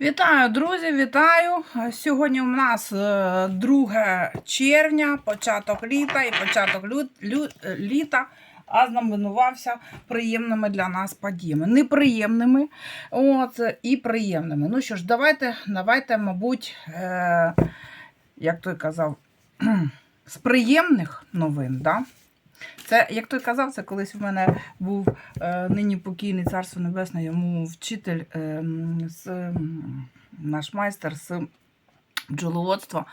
Вітаю, друзі, вітаю! Сьогодні у нас е, 2 червня, початок літа і початок лю- лю- е, літа, а знаменувався приємними для нас подіями. Неприємними от, і приємними. Ну що ж, давайте, давайте мабуть, е, як той казав, з приємних новин. Да? Це, як той казав, це колись в мене був е, нині покійний царство небесне, йому вчитель, е, з, наш майстер з бджоловодства.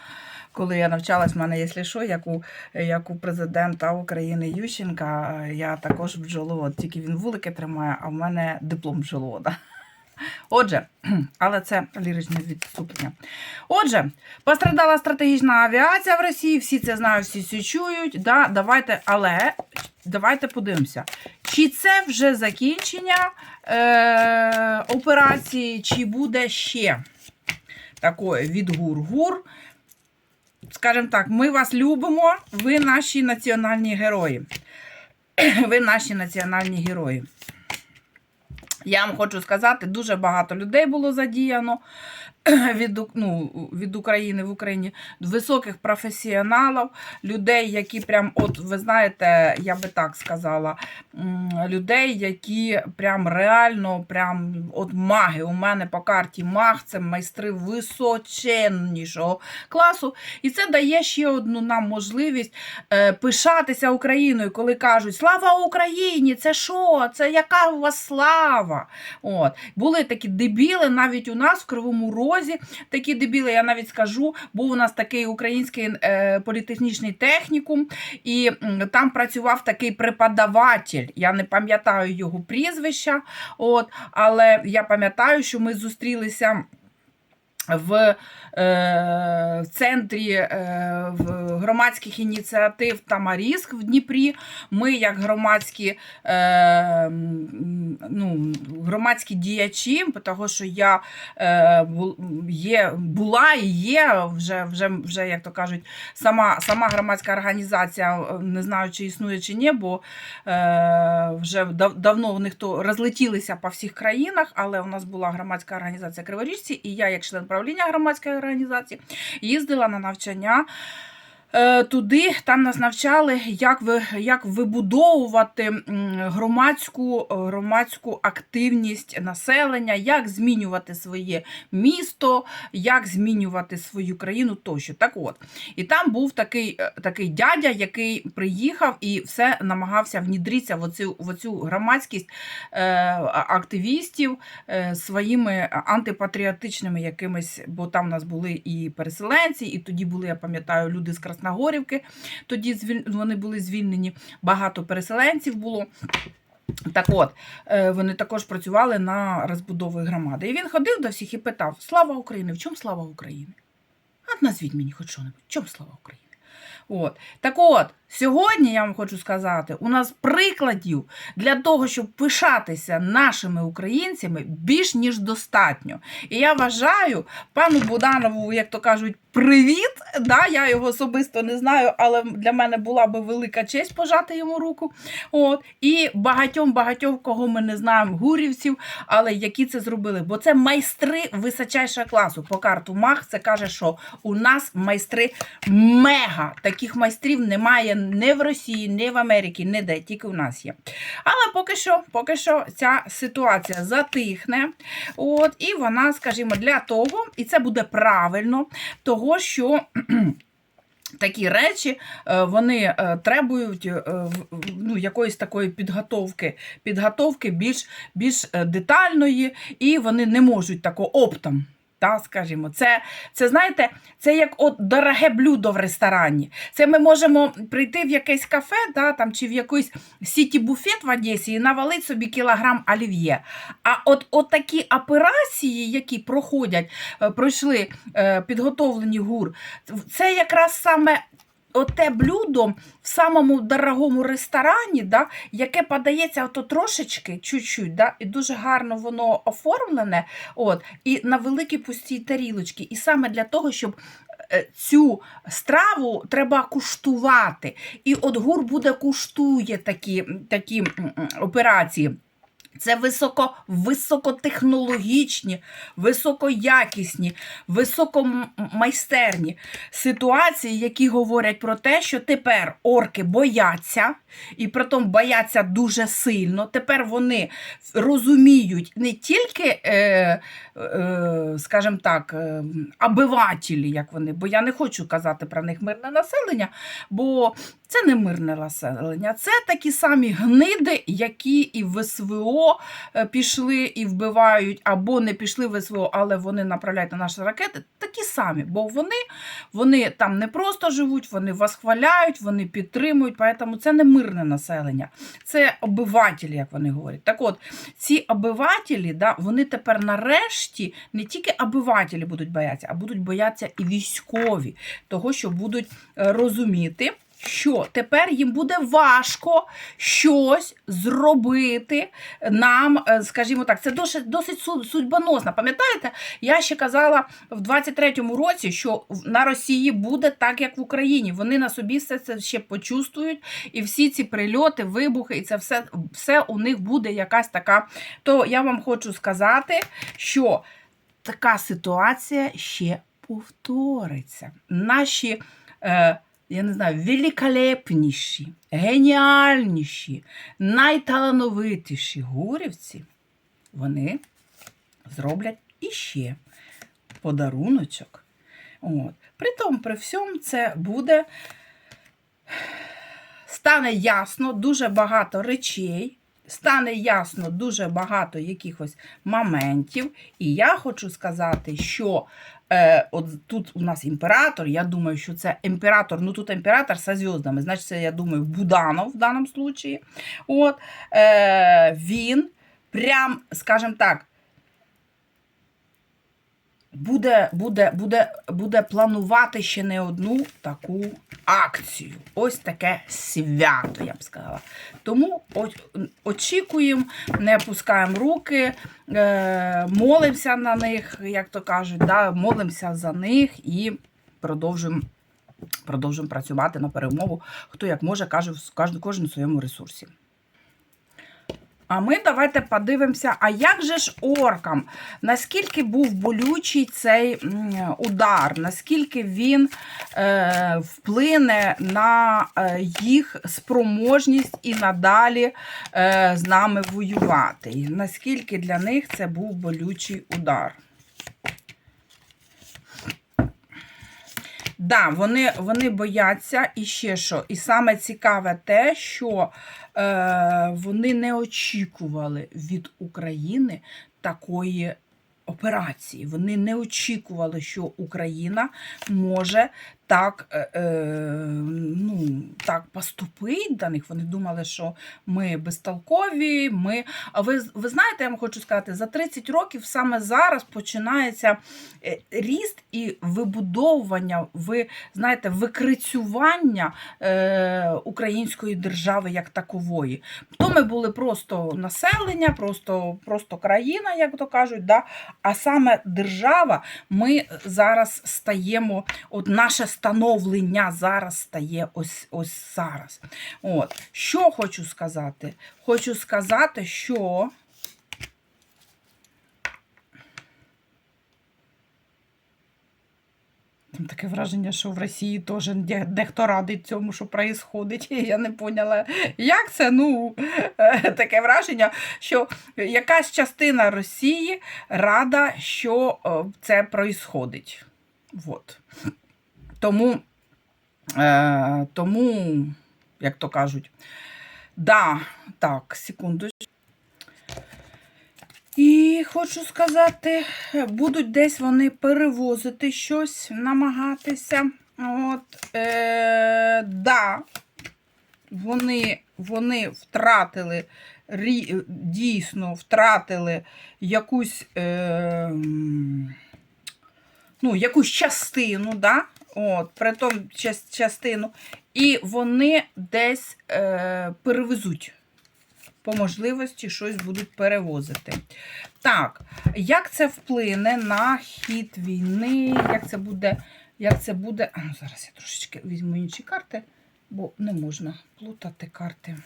Коли я навчалась, в мене, якщо що, як у, як у президента України Ющенка, е, я також бджоловод. Тільки він вулики тримає, а в мене диплом бджоловода. Отже, але це ліричне відступлення. Отже, пострадала стратегічна авіація в Росії, всі це знають, всі це чують. Да, давайте, але давайте подивимося, чи це вже закінчення е, операції, чи буде ще такої від гур-гур. Скажімо так, ми вас любимо, ви наші національні герої. Ви наші національні герої. Я вам хочу сказати, дуже багато людей було задіяно від, ну, від України в Україні, високих професіоналів, людей, які прям, от ви знаєте, я би так сказала, людей, які прям реально, прям от маги. У мене по карті маг, це майстри височеннішого класу. І це дає ще одну нам можливість е, пишатися Україною, коли кажуть Слава Україні! Це що? Це яка у вас слава? От. Були такі дебіли навіть у нас в Кривому Розі. Такі дебіли, я навіть скажу, був у нас такий український е, політехнічний технікум, і там працював такий преподаватель. Я не пам'ятаю його прізвища, от, але я пам'ятаю, що ми зустрілися. В, е, в центрі е, в громадських ініціатив Тамаріск в Дніпрі. Ми, як громадські, е, ну, громадські діячі, тому що я е, є, була і є вже, вже, вже, як то кажуть, сама, сама громадська організація, е, не знаю, чи існує чи ні, бо е, вже дав, давно вони хто розлетілися по всіх країнах, але у нас була громадська організація Криворіжці, і я, як член правління громадської організації, їздила на навчання. Е, Туди там нас навчали, як ви як вибудовувати громадську, громадську активність населення, як змінювати своє місто, як змінювати свою країну тощо. Так от, і там був такий, е, такий дядя, який приїхав і все намагався внідритися в оцю, в оцю громадськість е, активістів е, своїми антипатріотичними якимись, бо там у нас були і переселенці, і тоді були, я пам'ятаю, люди з Красногорівки. Тоді звіль- вони були звільнені. Багато переселенців було. Так от, е, вони також працювали на розбудову громади. І він ходив до всіх і питав: Слава Україні! В чому слава України? А назвіть мені хоч що-небудь, в чому слава України? От. Так от, сьогодні я вам хочу сказати, у нас прикладів для того, щоб пишатися нашими українцями, більш ніж достатньо. І я вважаю пану Буданову, як то кажуть, привіт. Да, я його особисто не знаю, але для мене була би велика честь пожати йому руку. От. І багатьом багатьом, кого ми не знаємо, гурівців, але які це зробили. Бо це майстри височайшого класу. По карту МАГ це каже, що у нас майстри мега. Таких майстрів немає ні в Росії, ні в Америці, ніде, тільки у нас є. Але поки що, поки що ця ситуація затихне. От, і вона, скажімо, для того, і це буде правильно, того, що. Такі речі е, вони е, требують е, в- в- ну, якоїсь такої підготовки, підготовки більш, більш детальної, і вони не можуть тако оптом. Та, скажімо, це, це знаєте, це як от дороге блюдо в ресторані. Це ми можемо прийти в якесь кафе, да, там, чи в якийсь сіті-буфет в Одесі і навалити собі кілограм олів'є. А от, от такі операції, які проходять, е, пройшли е, підготовлені гур, це якраз саме оте блюдо в самому дорогому ресторані, да, яке подається ото трошечки, чуть-чуть, да, і дуже гарно воно оформлене, от, і на великій пустій тарілочці. І саме для того, щоб е, цю страву треба куштувати. І от гур буде куштує такі, такі операції. Це високо, високотехнологічні, високоякісні, високомайстерні ситуації, які говорять про те, що тепер орки бояться, і притом бояться дуже сильно. Тепер вони розуміють не тільки, е, е, скажімо так, е, обивателі, як вони, бо я не хочу казати про них мирне населення, бо це не мирне населення, це такі самі гниди, які і в СВО е, пішли і вбивають, або не пішли в СВО, але вони направляють на наші ракети. Такі самі, бо вони, вони там не просто живуть, вони вас хваляють, вони підтримують, тому це не мирне населення, це обивателі, як вони говорять. Так от, ці обивателі, да, вони тепер нарешті не тільки обивателі будуть боятися, а будуть боятися і військові, того, що будуть е, розуміти що тепер їм буде важко щось зробити нам, е, скажімо так, це досить, досить судьбоносно. Пам'ятаєте, я ще казала в 23-му році, що на Росії буде так, як в Україні. Вони на собі все це ще почувствують, і всі ці прильоти, вибухи, і це все, все у них буде якась така. То я вам хочу сказати, що така ситуація ще повториться. Наші. Е, я не знаю, великолепніші, геніальніші, найталановитіші гурівці, вони зроблять іще подаруночок. От. Притом, при всьому, це буде, стане ясно дуже багато речей, стане ясно дуже багато якихось моментів. І я хочу сказати, що е, от тут у нас імператор, я думаю, що це імператор, ну тут імператор зі зв'язками, значить, це, я думаю, Буданов в даному случаї. От, е, він прям, скажімо так, буде, буде, буде, буде планувати ще не одну таку акцію. Ось таке свято, я б сказала. Тому очікуємо, не опускаємо руки, е, молимося на них, як то кажуть, да, молимося за них і продовжуємо. Продовжуємо працювати на перемогу, хто як може, каже кожен, в своєму ресурсі. А ми давайте подивимося, а як же ж оркам? Наскільки був болючий цей удар, наскільки він е, вплине на е, їх спроможність і надалі е, з нами воювати? Наскільки для них це був болючий удар? Да, вони, вони бояться і ще що. І саме цікаве те, що е, вони не очікували від України такої операції. Вони не очікували, що Україна може так, е, е, ну, так поступити до них. Вони думали, що ми безтолкові. Ми... А ви, ви знаєте, я вам хочу сказати, за 30 років саме зараз починається е, ріст і вибудовування, ви знаєте, викрицювання е, української держави як такової. То ми були просто населення, просто, просто країна, як то кажуть. Да? А саме держава, ми зараз стаємо, от наше становлення зараз стає ось ось зараз. От. Що хочу сказати? Хочу сказати, що. Там Таке враження, що в Росії теж дехто радить цьому, що відбувається. Я не поняла, як це. Ну, е, таке враження, що якась частина Росії рада, що е, це відбувається. Вот. Тому, е, тому, як то кажуть, да, так, секунду. І хочу сказати, будуть десь вони перевозити щось, намагатися. От, е, да, вони, вони втратили, дійсно втратили якусь, е, ну, якусь частину, да? От, притом час- частину, і вони десь е, перевезуть по можливості щось будуть перевозити. Так, як це вплине на хід війни? Як це буде? Як це буде? А, ну, зараз я трошечки візьму інші карти, бо не можна плутати карти.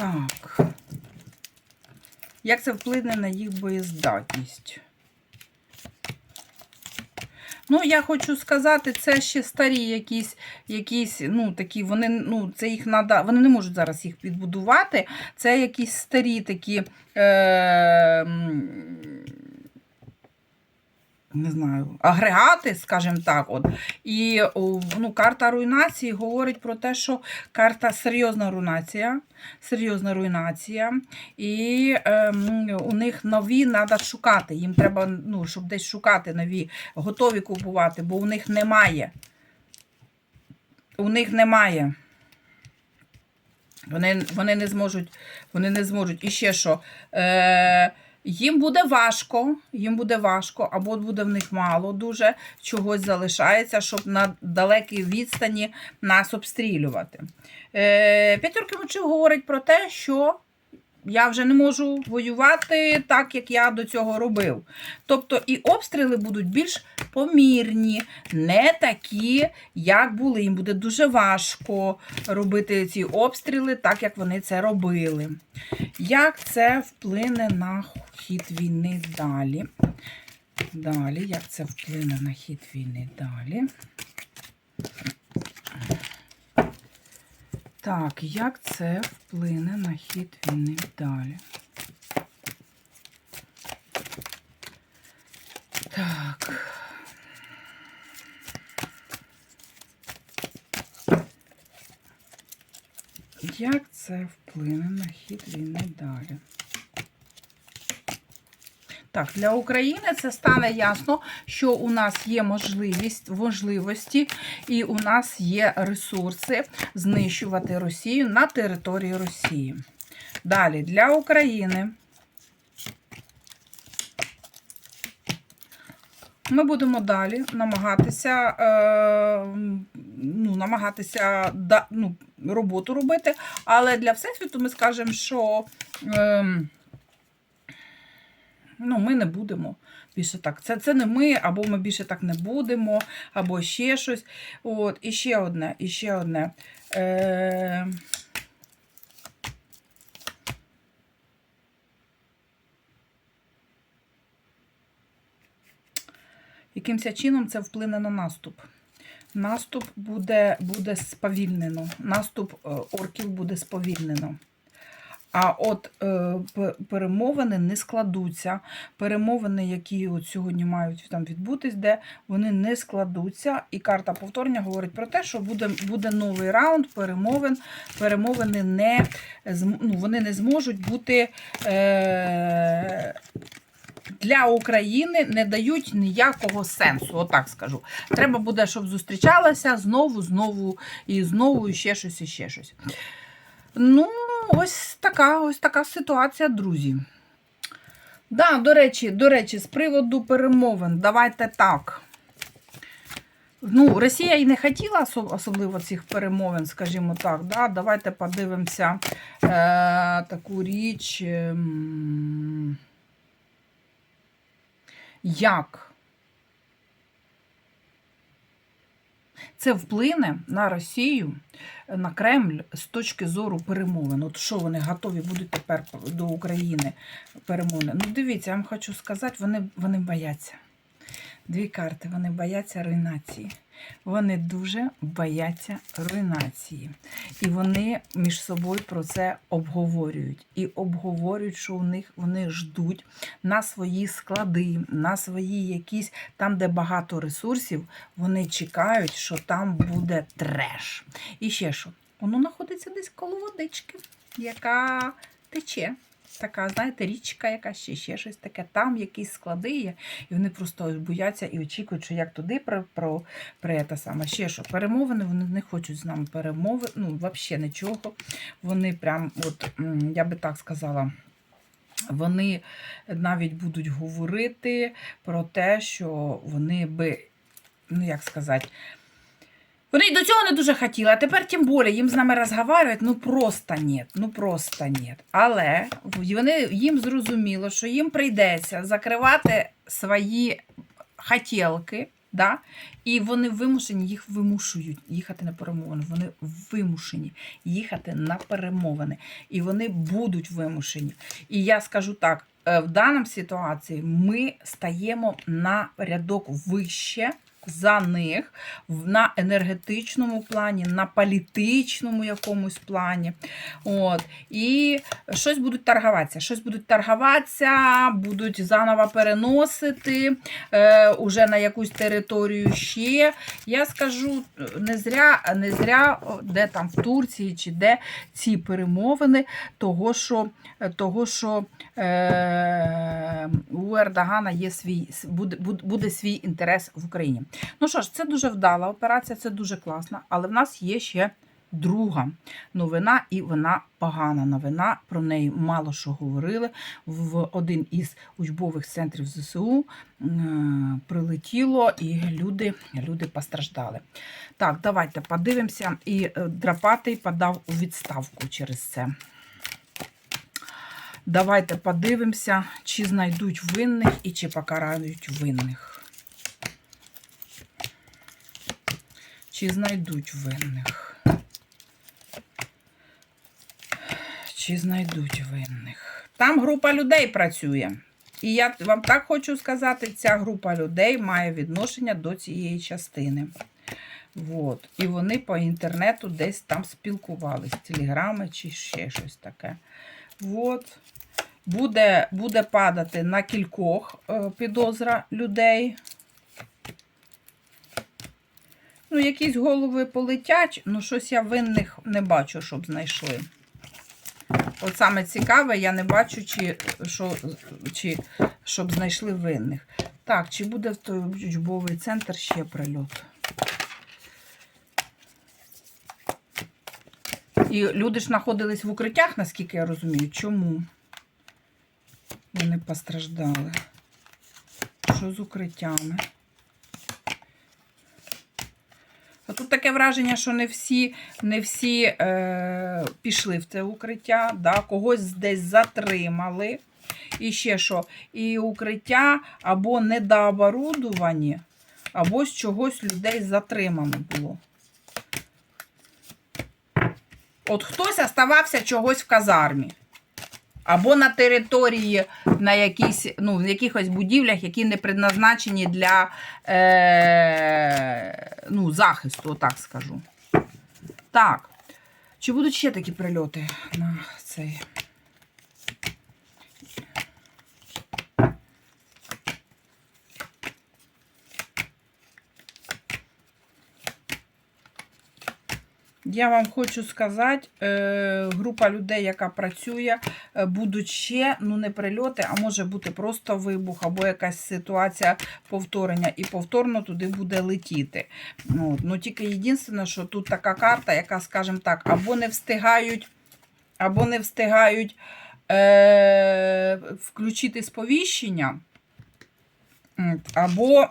Так. Як це вплине на їх боєздатність? Ну, я хочу сказати, це ще старі якісь, якісь ну, такі, вони, ну, це їх надо, вони не можуть зараз їх підбудувати. Це якісь старі такі, е, не знаю, агрегати, скажімо так. От. І ну, карта руйнації говорить про те, що карта серйозна руйнація, серйозна руйнація, і ем, у них нові треба шукати. Їм треба, ну, щоб десь шукати нові, готові купувати, бо у них немає. У них немає. Вони, вони не зможуть, вони не зможуть. І ще що? Е, їм буде важко, їм буде важко, або буде в них мало дуже чогось залишається, щоб на далекій відстані нас обстрілювати. Е, П'ятерки мочів говорить про те, що я вже не можу воювати так, як я до цього робив. Тобто і обстріли будуть більш помірні, не такі, як були. Їм буде дуже важко робити ці обстріли, так як вони це робили. Як це вплине на хід війни далі? Далі, як це вплине на хід війни далі? Так, як це вплине на хід війни далі? Так. Як це вплине на хід війни далі? Так, для України це стане ясно, що у нас є можливість, можливості і у нас є ресурси знищувати Росію на території Росії. Далі, для України ми будемо далі намагатися, е, ну, намагатися да, ну, роботу робити, але для Всесвіту ми скажемо, що. Е, Ну, ми не будемо більше так. Це це не ми, або ми більше так не будемо, або ще щось. От, І ще одне, і ще одне. Е... Якимся чином це вплине на наступ. Наступ буде буде сповільнено. Наступ е, орків буде сповільнено. А от е, перемовини не складуться. Перемовини, які от сьогодні мають там відбутись, де вони не складуться. І карта повторення говорить про те, що буде, буде новий раунд перемовин. Перемовини не, ну, вони не зможуть бути. Е, для України не дають ніякого сенсу, отак скажу. Треба буде, щоб зустрічалася знову, знову і знову, і ще щось, і ще щось. Ну, ось така, ось така ситуація, друзі. Да, до речі, до речі, з приводу перемовин, давайте так. Ну, Росія і не хотіла особливо цих перемовин, скажімо так. Да? Давайте подивимося е, таку річ. ем, Як це вплине на Росію, на Кремль з точки зору перемовин. От що вони готові будуть тепер до України перемовини? Ну, дивіться, я вам хочу сказати, вони, вони бояться. Дві карти, вони бояться руйнації. Вони дуже бояться руйнації. І вони між собою про це обговорюють. І обговорюють, що у них вони ждуть на свої склади, на свої якісь там, де багато ресурсів, вони чекають, що там буде треш. І ще що? Воно знаходиться десь коло водички, яка тече. Така, знаєте, річка якась ще, ще щось таке, там якісь склади є, і вони просто бояться і очікують, що як туди про, про, про те саме. Ще що, перемовини, вони не хочуть з нами перемови, ну, взагалі нічого. Вони прям, от, я би так сказала, вони навіть будуть говорити про те, що вони би, ну як сказати, вони й до цього не дуже хотіли, а тепер тим більше їм з нами розговорюють, ну просто ні, ну просто ні. Але вони, їм зрозуміло, що їм прийдеться закривати свої хотілки, Да? І вони вимушені, їх вимушують їхати на перемовини. Вони вимушені їхати на перемовини. І вони будуть вимушені. І я скажу так: е, в даній ситуації ми стаємо на рядок вище. За них на енергетичному плані, на політичному якомусь плані. От. І щось будуть торгуватися. Щось будуть торгуватися, будуть заново переносити е, уже на якусь територію ще. Я скажу, не зря, не зря, де там в Турції чи де ці перемовини, того, що, того, що е, у Ердогана є свій, буде, буде, свій інтерес в Україні. Ну що ж, це дуже вдала операція, це дуже класно, але в нас є ще друга новина, і вона погана новина. Про неї мало що говорили. В один із учбових центрів ЗСУ прилетіло, і люди, люди постраждали. Так, давайте подивимося. І е, Драпатий подав у відставку через це. Давайте подивимося, чи знайдуть винних і чи покарають винних. Чи знайдуть винних? Чи знайдуть винних? Там група людей працює. І я вам так хочу сказати, ця група людей має відношення до цієї частини. Вот. І вони по інтернету десь там спілкувались, телеграми чи ще щось таке. Вот. Буде, буде падати на кількох е, підозра людей. Ну, якісь голови полетять, ну щось я винних не бачу, щоб знайшли. От саме цікаве, я не бачу, чи, що, чи, щоб знайшли винних. Так, чи буде в той учбовий центр ще прильот? І люди ж знаходились в укриттях, наскільки я розумію. Чому вони постраждали? Що з укриттями? А Тут таке враження, що не всі, не всі е, пішли в це укриття, да? когось десь затримали. І ще що, і укриття або недооборудовані, або з чогось людей затримано було. От хтось оставався чогось в казармі. Або на території, на якісь, ну, в якихось будівлях, які не предназначені для е, ну, захисту, так скажу. Так. Чи будуть ще такі прильоти на цей? Я вам хочу сказати, е, група людей, яка працює, будуть ще ну не прильоти, а може бути просто вибух або якась ситуація повторення, і повторно туди буде летіти. Ну, ну тільки єдине, що тут така карта, яка, скажімо так, або не встигають, або не встигають е, включити сповіщення, або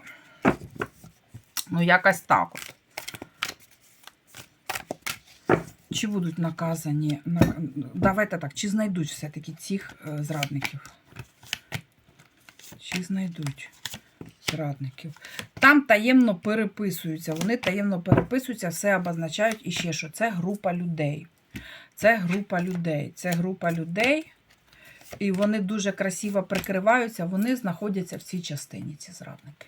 ну, якось так. от. Чи будуть наказані? на- Давайте так, чи знайдуть все-таки цих е, зрадників? Чи знайдуть зрадників? Там таємно переписуються. Вони таємно переписуються, все обозначають і ще що. Це група людей. Це група людей. Це група людей. І вони дуже красиво прикриваються, вони знаходяться в цій частині, ці зрадники.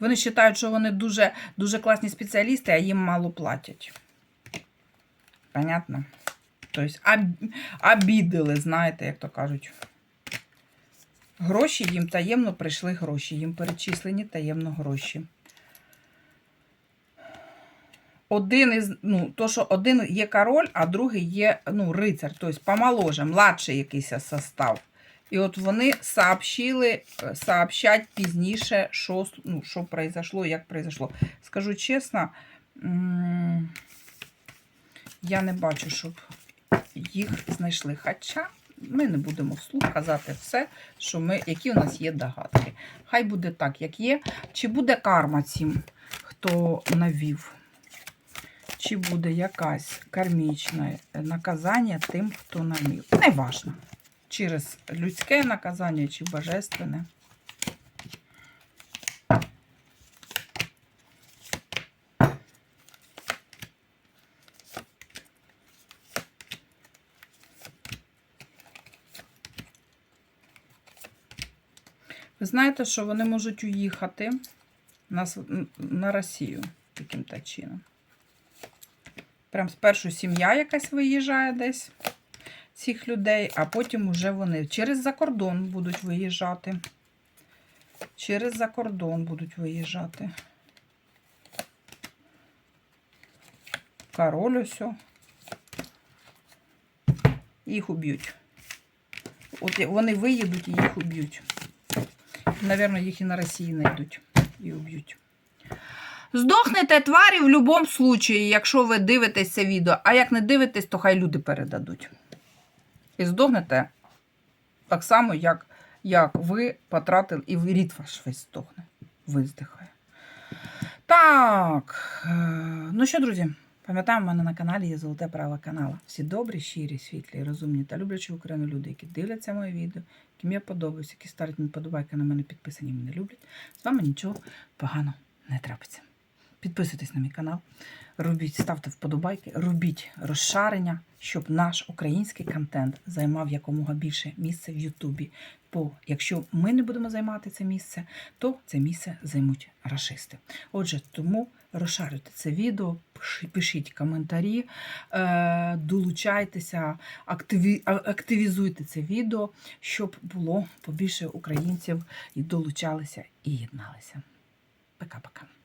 Вони вважають, що вони дуже, дуже класні спеціалісти, а їм мало платять. Понятно? Тобто об- обідали, знаєте, як то кажуть. Гроші їм таємно прийшли гроші. Їм перечислені таємно гроші. Один із, ну, то, що один є король, а другий є ну, рицар, тобто помоложе, младший якийсь состав. І от вони сообщили, е, сообщать пізніше, що, ну, що произошло, як произошло. Скажу чесно, я не бачу, щоб їх знайшли. Хоча ми не будемо вслух казати все, що ми, які у нас є догадки. Хай буде так, як є. Чи буде карма цим, хто навів? Чи буде якась кармічне наказання тим, хто навів? Неважно. Через людське наказання чи божественне. Ви знаєте, що вони можуть уїхати на, на Росію яким-то чином. Прям спершу сім'я якась виїжджає десь цих людей, а потім уже вони через закордон будуть виїжджати. Через закордон будуть виїжджати. Король усьо. Їх уб'ють. От вони виїдуть і їх уб'ють. Навірно, їх і на Росії знайдуть і уб'ють. Здохнете тварі в будь-якому случаї, якщо ви дивитесь це відео. А як не дивитесь, то хай люди передадуть. І здохнете так само, як, як ви потратили, і рід ваш весь здохне. Виздихає. Так. е, Ну що, друзі, пам'ятаємо, в мене на каналі є Золоте право канала. Всі добрі, щирі, світлі, розумні та люблячі Україну люди, які дивляться моє відео, яким я подобаюся, які ставлять мені подобайки на мене підписані, мене люблять. З вами нічого поганого не трапиться. Підписуйтесь на мій канал, робіть, ставте вподобайки, робіть розшарення, щоб наш український контент займав якомога більше місця в Ютубі. Бо якщо ми не будемо займати це місце, то це місце займуть рашисти. Отже, тому розшарюйте це відео, пишіть коментарі, е, долучайтеся, активізуйте це відео, щоб було побільше українців і долучалися і єдналися. Пока-пока.